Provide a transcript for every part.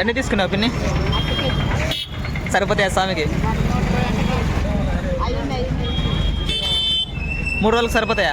ఎన్ని తీసుకున్నావు పిన్ని? సరిపోతాయా స్వామికి? మూడు రోజులకు సరిపోతాయా?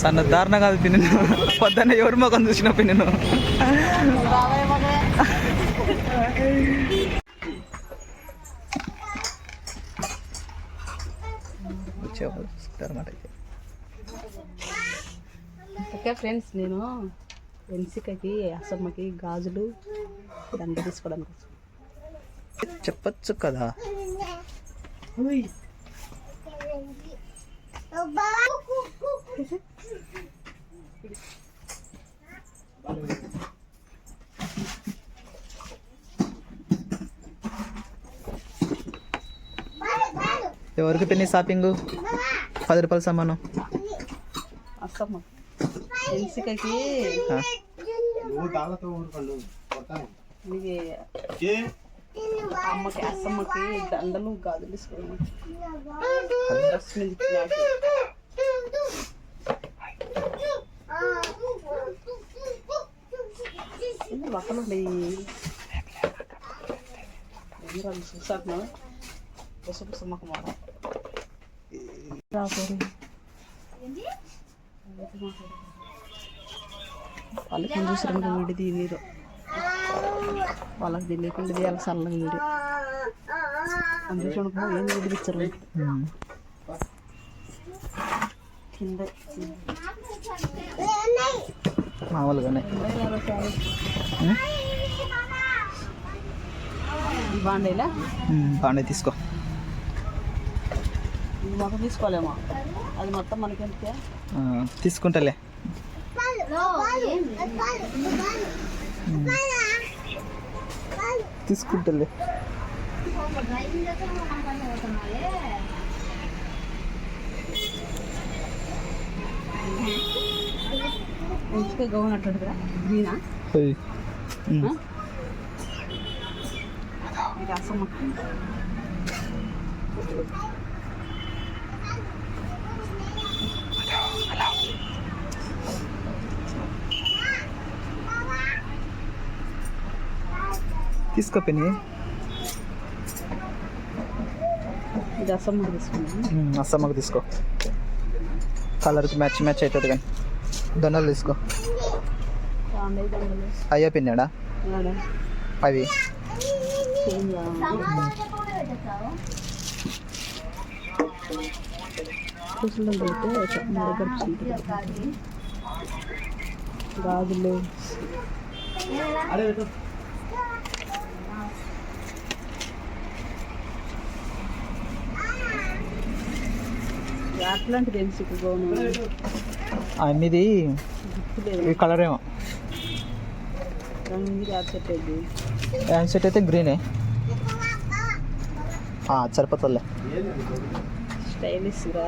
సన్న దారుణ కాదు పిన్ని. పొద్దున్న ఎవరి ముఖం చూసిన పిన్ని ఓకే ఫ్రెండ్స్ నేను ఎన్సికకి అసమ్మకి గాజులు దండ తీసుకోవడానికి. చెప్పచ్చు కదా ఎవరికి పిన్ని షాపింగ్? పది రూపాయల సామాను. అమ్మకి అసమ్మకి దండలు ఉన్నాయి? ఎందుకు చూసాను పసుపు సుమ్మక మాట రాకూడదు వాళ్ళకి చూసారు విడిది వీరు వాళ్ళకి తెలియకుండా వాళ్ళకి సల్లగా వీడు. అందుకే చూడకుండా ఏం. కింద. మామూలుగానే. బాండీలా? బాగానే తీసుకో. మొత్తం తీసుకోలేమో? అది మొత్తం మనకెందుకే తీసుకుంటాలే. తీసుకుంటాలే. ఎందుకే గౌన్ అట్టు గ్రీనా. ఇది అసమ్మ తీసుకో పిన్ని ఇది అసమ్మ తీసుకున్నాను ఉమ్, అస్సమ్మకు తీసుకో. కలర్కి మ్యాచ్ మ్యాచ్ అవుతుంది కానీ. దొండలు తీసుకో. అయ్యా పిన్నాడా అవి. గాజులు. అన్నిది ఈ కలర్ ఏమో హ్యాండ్ సెట్ అయితే గ్రీనే. ఆ, సరిపోతుందిలే. స్టైలిష్గా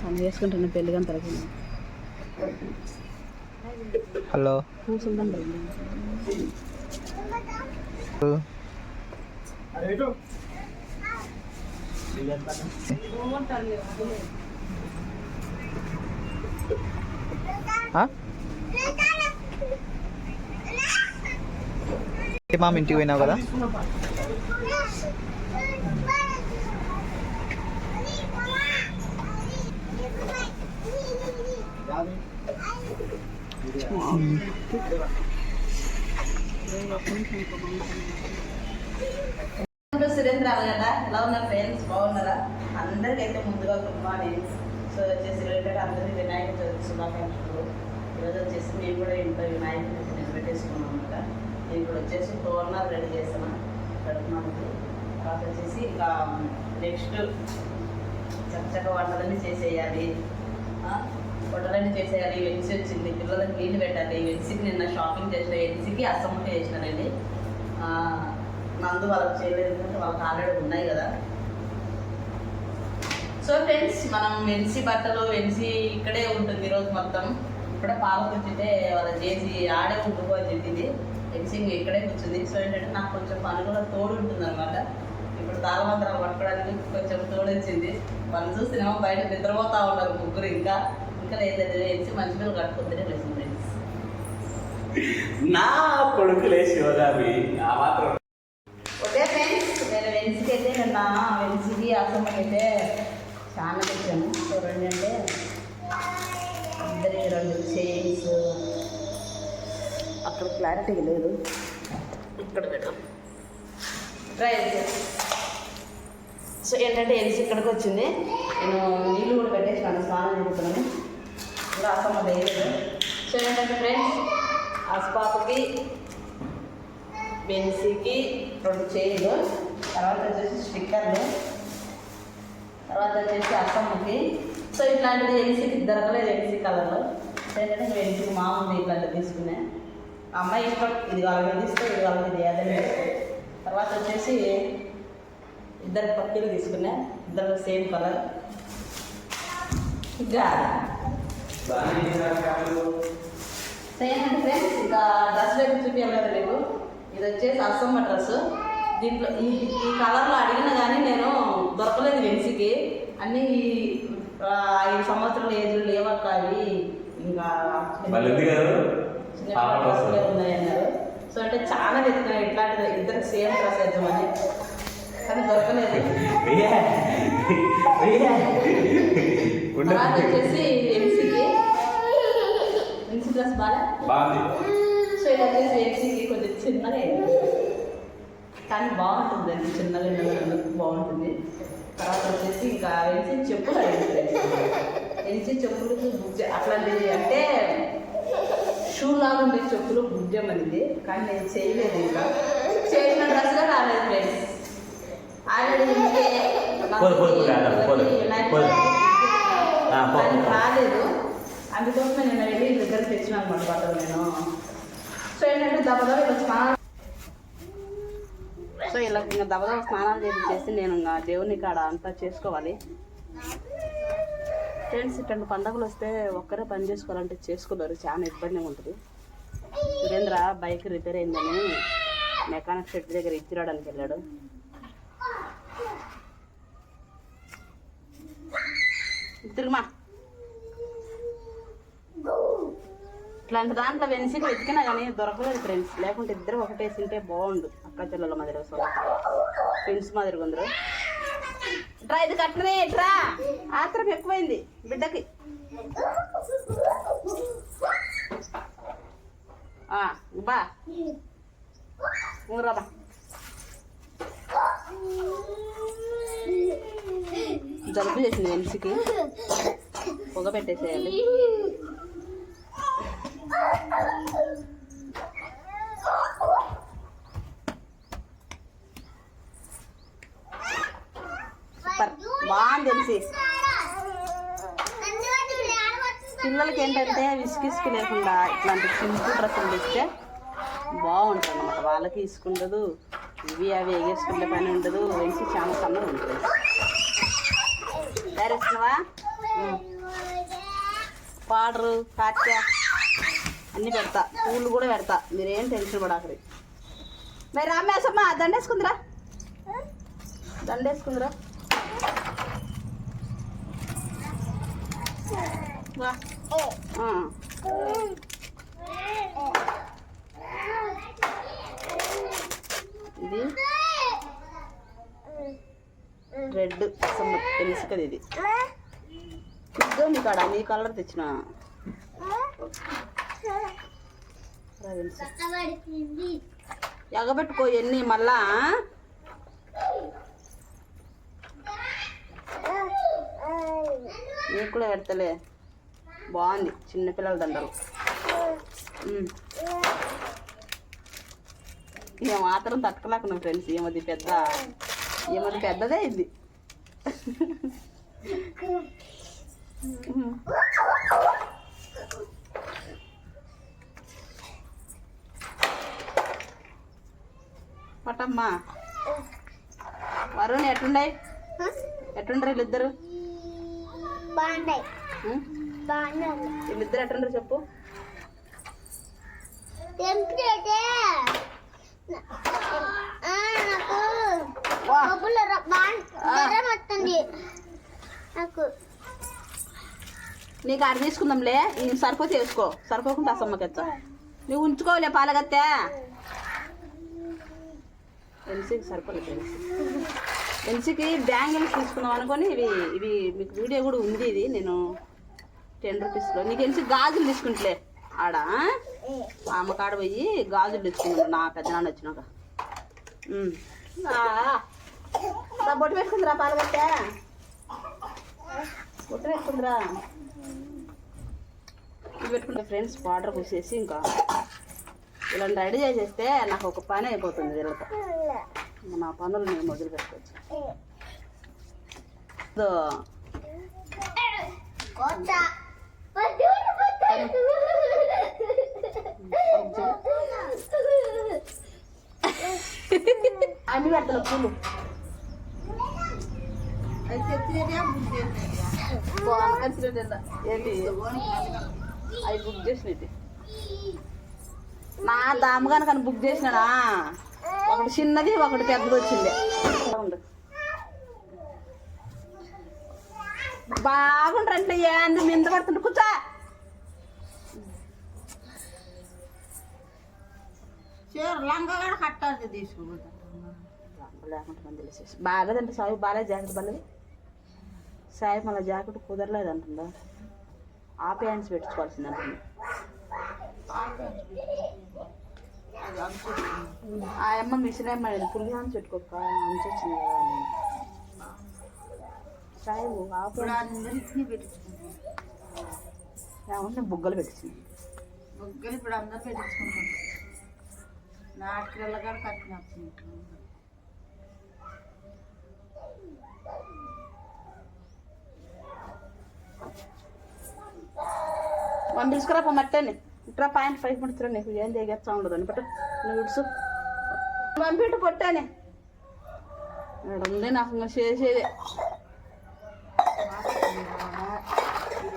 సన్న చేసుకుంటున్న పెళ్ళి కానీ తరగతి హలో. కూర్చుందండి మామ ఇంటికి పోయినావు కదా సురేంద్ర కదా? ఎలా ఉన్నారు ఫ్రెండ్స్ బాగున్నారా? అందరికైతే ముందుగా గుడ్ మార్నింగ్ సో వచ్చేసి రిలేటెడ్ అందరికీ వినాయక చవితి శుభాకాంక్షలు. ఈరోజు వచ్చేసి మేము కూడా ఇంట్లో వినాయకుడిని నిలబెట్టేసుకున్నాం అనమాట నేను ఇప్పుడు వచ్చేసి టోర్నర్ రెడీ చేస్తాను పెడుతున్నాను తర్వాత వచ్చేసి ఇంకా నెక్స్ట్ చక్కగా వంటలన్నీ చేసేయాలి. వంటలన్నీ చేసేయాలి. వెన్సీ వచ్చింది. పిల్లలకి నీళ్ళు పెట్టాలి. వెన్సీకి నిన్న షాపింగ్ చేసిన వెన్సీకి అసమ్మటి చేసినానండి నందు వాళ్ళకి చేయలేదు ఎందుకంటే వాళ్ళకి ఆల్రెడీ ఉన్నాయి కదా. సో ఫ్రెండ్స్ మనం ఎన్సీ బట్టలు ఎన్సీ ఇక్కడే ఉంటుంది ఈరోజు మొత్తం. ఇప్పుడే పాలకు వచ్చింటే వాళ్ళ చేసి ఆడే ఉండుకో అని చెప్పింది. వెన్సీ ఇక్కడే కూర్చుంది. సో ఏంటంటే నాకు కొంచెం పని కూడా తోడు ఉంటుంది అనమాట ఇప్పుడు తాళమంత్రాలు పట్టుకోవడానికి కొంచెం తోడు వచ్చింది వాళ్ళు చూస్తేనేమో బయట నిద్రపోతా ఉన్నారు ముగ్గురు ఇంకా. ఇంకా లేదు లేదు. మంచి పిల్లలు కట్టుకుంటేనే లేచింది ఫ్రెండ్స్ నా కొడుకులే శివగామి ఆ మాత్రం ఓకే ఫ్రెండ్స్ నేను వెన్సీకి అయితే నిన్న వెన్సీకి అసమ్మకి అయితే చాలా తెచ్చాను సో రెండు అంటే అందరి రెండు చైన్స్. అక్కడ క్లారిటీ లేదు. ఇక్కడ పెట్టాం. ట్రై సో ఏంటంటే ఎన్సీ ఇక్కడికి వచ్చింది. నేను నీళ్ళు కూడా పెట్టేసాను స్నానం చేస్తున్నాను ఇంకా అసమ్మ లేదు. సో ఏంటంటే ఫ్రెండ్స్ అస్పాపుకి బెన్సీకి రెండు చైన్లు. తర్వాత వచ్చేసి స్టిక్కర్లు. తర్వాత వచ్చేసి అక్కమ్మకి సో ఇట్లాంటిది ఎన్సీకి దొరకలేదు ఎన్సీ కలర్లో ఏంటంటే ఎన్సీకి మామూలు ఇట్లాంటివి తీసుకునే. అమ్మాయి ఇష్టం. ఇది వాళ్ళకి తీస్తే ఇది వాళ్ళకి ఇది ఏదైనా తర్వాత వచ్చేసి ఇద్దరు పక్కీలు తీసుకున్నా ఇద్దరు సేమ్ కలర్. ఇంకా సో ఏంటంటే ఫ్రెండ్స్ ఇంకా డ్రెస్ వైపు చూపించాలి కదా మీకు. ఇది వచ్చేసి అసమ్మ డ్రెస్ దీంట్లో ఈ ఈ కలర్లో అడిగినా కానీ నేను దొరకలేదు వెన్సీకి. అన్నీ ఈ, ఐదు సంవత్సరాల ఏజ్ లేవక్క అవి. ఇంకా. ఉన్నాయన్నారు సో అంటే చాలా వెతికినా ఇట్లాంటిది. ఇద్దరికి సేమ్ డ్రెస్ వేద్దామని. కానీ దొరకలేదు. వచ్చేసి వెన్సీకి. వెన్సీ డ్రెస్ బాగా? బాగుంది. సో ఇది వచ్చేసి వెన్సీకి కొంచెం చిన్నగా. కానీ బాగుంటుంది చిన్నగా ఉన్నందుకు బాగుంటుంది. తర్వాత వచ్చేసి ఇంకా వెన్సీ చెప్పులు వెన్సీ చెప్పులు చే- అట్లాంటిది అంటే షూ లాగా ఉండే చెప్పులు బుక్ చేయమనింది కానీ నేను చేయలేదు ఇంకా. చేసిన డ్రెస్గా రాలేదు ఫ్రెండ్స్. ఆల్రెడీ. రాలేదు. అందుకోసమే నేను వెళ్ళి దగ్గర తెచ్చిన అనమాట నేను. సో ఏంటంటే ఇలా స్నానం సో ఇలా ఇంకా దబదబ స్నానాలు చేసి చేసి నేను ఇంకా దేవుని కాడ అంతా చేసుకోవాలి. ఫ్రెండ్స్ ఇట్లాంటి పండగలు వస్తే ఒక్కరే పని చేసుకోవాలంటే చేసుకోలేరు చాలా ఇబ్బందిగా ఉంటుంది. సురేంద్ర బైక్ రిపేర్ అయిందని మెకానిక్ షెడ్ దగ్గర ఇచ్చిరాడానికి వెళ్ళాడు. తిరుగుమా ఇట్లాంటి దాంట్లో వెన్సీకి వెతికినా కానీ దొరకలేదు ఫ్రెండ్స్ లేకుంటే ఇద్దరు ఒకటేసింటే బాగుండు. అక్క చెల్లెల మాదిరి సో ఫ్రెండ్స్ మాదిరి కొందరు ట్రా ఇది కట్టనే ట్రా ఆత్రం ఎక్కువైంది బిడ్డకి. బా. ఊరా బా. జలుబు చేసింది వెన్సీకి. పొగ పెట్టేసేయాలి. బాగుంది తెలిసి. పిల్లలకి ఏంటంటే విసుకిసుకు లేకుండా ఇట్లాంటి సింపుల్ డ్రెస్సులు ఇస్తే బాగుంటుంది అనమాట వాళ్ళకి ఇసుకుండదు ఇవి అవి ఎగేసుకుంటే పని ఉండదు వేసి చాలా సన్నగా ఉంటుంది. డైరెక్ట్వా పాడరు కాట్య అన్నీ పెడతా. పూలు కూడా పెడతా. మీరేం టెన్షన్ పడకరి మరి రామేసమ్మ దండేసుకుందిరా. దండేసుకుందిరా. ఇది రెడ్ తెలుసుకది ఇది. ఇదో నీ కాడ నీ కలర్ తెచ్చిన. ఎగబెట్టుకో ఎన్ని మళ్ళా? నీకు కూడా పెడతలే. బాగుంది చిన్నపిల్లల దండలు. ఇక మాత్రం తట్టుకోలేకున్నాం ఫ్రెండ్స్ ఏమది పెద్ద ఏమది పెద్దదే ఇది పట్టమ్మా వరుణ్ ఎట్లుండయి? ఎట్లుండ్రు వీళ్ళిద్దరు? వీళ్ళిద్దరు ఎట్లుండ్రు చెప్పు. నాకు ఆడ తీసుకుందాంలే. సరిపోతే వేసుకో. సరిపోకుండా అసమ్మకెత్తా నువ్వు ఉంచుకోలే పాలగత్తే. ఎన్సీకి సరిపోలేదు ఎన్సీ ఎన్సీకి బ్యాంగిల్స్ తీసుకుందాం అనుకొని ఇవి ఇవి మీకు వీడియో కూడా ఉంది ఇది. నేను టెన్ రూపీస్లో. నీకు ఎన్సీ గాజులు తీసుకుంటలే. ఆడ? మా అమ్మ కాడ పోయి గాజులు తెచ్చుకున్నాను నా పెద్దనాన్న వచ్చినాక. ఉమ్. బొట్టు పెట్టుకుందిరా పాలగత్తే బొట్టు. పెట్టుకుందిరా పెట్టుకుంటే ఫ్రెండ్స్ వాటర్ పోసేసి ఇంకా ఇలా రెడీ చేసేస్తే నాకు ఒక పని అయిపోతుంది వీళ్ళతో. నా పనులు నేను మొదలు పెట్టుకోవచ్చు. అన్ని పెడతాను పూలు? ఏంటి? అవి బుక్ చేసినట్టు నా దామగాని కానీ బుక్ చేసినానా ఒకటి చిన్నది ఒకటి పెద్దది వచ్చింది. ఉండు. బాగుండ్రంటే ఏంది మింద పడుతుంటే కూర్చో. బాగదంటే సాయి బాగా జాకెట్ బల్లది సాయి మళ్ళీ జాకెట్ కుదరలేదు అంటుందా ఆ ప్యాంట్స్ పెట్టుకోవాల్సింది అంటుంది ఆ అమ్మ మిషన్ అమ్మ పుల్లి హ్యాండ్స్ పెట్టుకోక అంచు వచ్చింది కదా అని. సాయి ఆ ప్యాంట్స్ ఏమన్నా బుగ్గలు పెట్టించింది ముగ్గురు ఇప్పుడు అందరు పెట్టించుకుంటారు నాటుకెళ్ళ కూడా కట్టిన మనం తీసుకురా పో మట్టని ఇట్రా పాయింట్ పైకి పడుతురా నీకు ఏం దిగేస్తా ఉండదు అని పట్టు నువ్వు ఇడుసు పంపిట్టు పొట్టాని ఇక్కడ ఉంది నాకు ఇంకా చేసేది